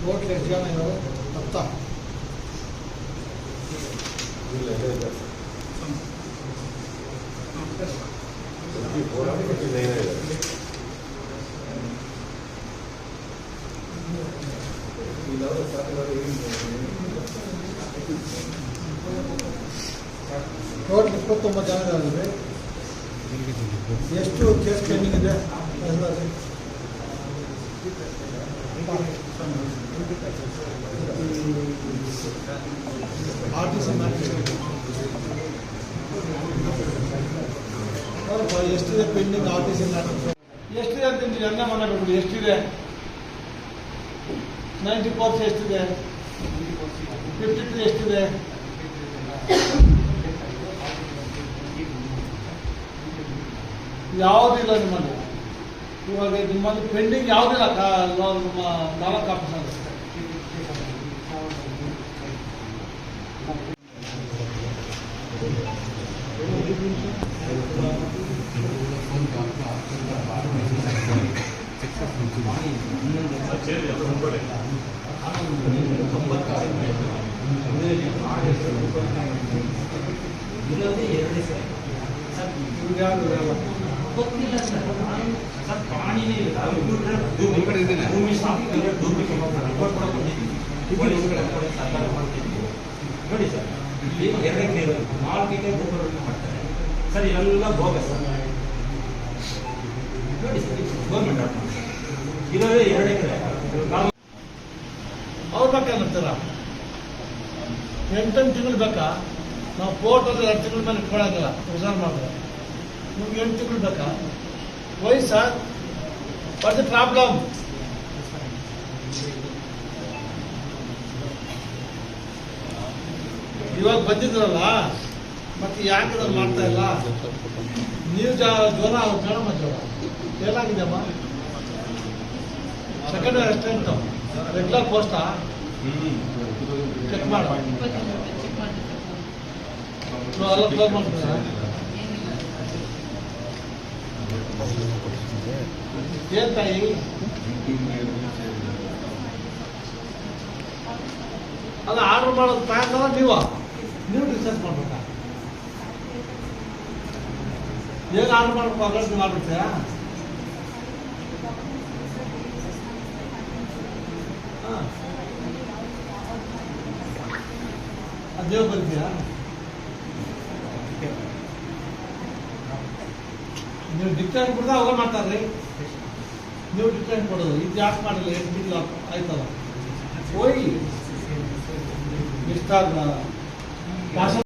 Total ಎಷ್ಟು ಜನ ಇದ್ದಾರೆ ಹತ್ತ ಟೋಟಲ್ ಇಪ್ಪತ್ತೊಂಬತ್ತು ಜನ ಇದ್ದಾರೆ ಎಷ್ಟು ಕೇಸ್ ಪೆಂಡಿಂಗ್ ಇದೆ? ಆರ್ ಟಿ ಸಿ ಎಷ್ಟಿದೆ ಪೆಂಡಿಂಗ್ ಆರ್ ಟಿ ಸಿ ಎಷ್ಟಿದೆ ಅಂತ ನೀವು ಅನ್ನ ಮಾಡಬೇಕು ಎಷ್ಟಿದೆ? ನೈಂಟಿ ಪರ್ಸೆಂಟ್ ಎಷ್ಟಿದೆ? ಫಿಫ್ಟಿ ಟು ಎಷ್ಟಿದೆ? ಯಾವುದಿಲ್ಲ ನಿಮ್ಮಲ್ಲಿ. ಇವಾಗ ನಿಮ್ಮಲ್ಲಿ ಪೆಂಡಿಂಗ್ ಯಾವುದಿಲ್ಲ ನಮ್ಮ ನಾಲ್ಕು ಆಫೀಸಲ್ಲಿ ಇರೋದೇ ಎರಡೇ ಸರ್ ಸರ್ ಇವ್ರು ಯಾರು ಇರಲ್ಲ ಗೊತ್ತಿಲ್ಲ ಸರ್ ಸರ್ ಪ್ರಾಣಿನೇ ಇಲ್ಲ ಭೂಮಿ ಭೂಮಿ ಸಾಫ್ಟ್ವೇರ್ ಡೂಪ್ಲಿಕೇಟ್ ರಿಪೋರ್ಟ್ ಕೂಡ ನೋಡಿ ಸರ್ ಇಲ್ಲಿ ಎರಡು ಎಕರೆ ನಾಲ್ಕು ಭೂಮಿ ಮಾಡ್ತಾರೆ? ಸರ್ ಇವೆಲ್ಲ ಭೋಗ ಸರ್ ನೋಡಿ ಸರ್ ಗೌರ್ಮೆಂಟ್ ಆರ್ಡರ್ ಇರೋದೇ ಎರಡು ಎಕರೆ ಅವ್ರು ಬೇಕಂತೀರ ಎಂಟೆಂಟು ತಿಂಗಳು ಬೇಕಾ? ನಾವು ಕೋರ್ಟಲ್ಲಿ ಎರಡು ತಿಂಗಳ ಮೇಲೆ ಇಟ್ಕೊಳಂಗಿಲ್ಲ ರಿಸರ್ವ್ ಮಾಡಿದ್ರೆ ನಿಮ್ಗೆ ಎಂಟು ತಿಂಗಳು ಬೇಕಾ? ವಯಸ್ಸ ವಾಟ್ ಪ್ರಾಬ್ಲಮ್ ಇವಾಗ ಬಂದಿದ್ರಲ್ಲ, ಮತ್ತೆ ಯಾಕೆ ಮಾಡ್ತಾ ಇಲ್ಲ? ನೀವು ಜಾ, ಜ್ವರ ಅವ್ರು ಜ್ವರ ಏನಾಗಿದೆಯಮ್ಮ ಸೆಕೆಂಡ್ ಅಸಿಸ್ಟೆಂಟ್ ರೆಗ್ಯುಲರ್ ಪೋಸ್ಟಾ ಚೆಕ್ ಮಾಡು ಏನ್ ತಾಯಿ ಅಲ್ಲ ಆರ್ಡರ್ ಮಾಡೋದು ತಾಯಲ್ಲ ನೀವ ನೀವು ಡಿಸ್ಕಸ್ ಮಾಡ್ಬೇಕಾ ಏನು ಆರ್ಡರ್ ಮಾಡ್ಬೇಕು ಅಗತ್ಯ ನೀವು ಮಾಡ್ಬಿಡ್ತೀರಾ ಹಾಂ ಅದೇ ಬರ್ತೀರಾ ನೀವು ಡಿಕ್ಲೈನ್ ಕೊಡ್ದ ಅವಾಗ ಮಾಡ್ತಾರ್ರಿ ನೀವು ಡಿಕ್ಲೈನ್ ಕೊಡೋದು. ಇದು ಯಾಕೆ ಮಾಡಿಲ್ಲ? ಎಷ್ಟು ಬಿಲ್ ಆಯ್ತಲ್ಲ? ಹೋಗಿ ಭಾಷಣ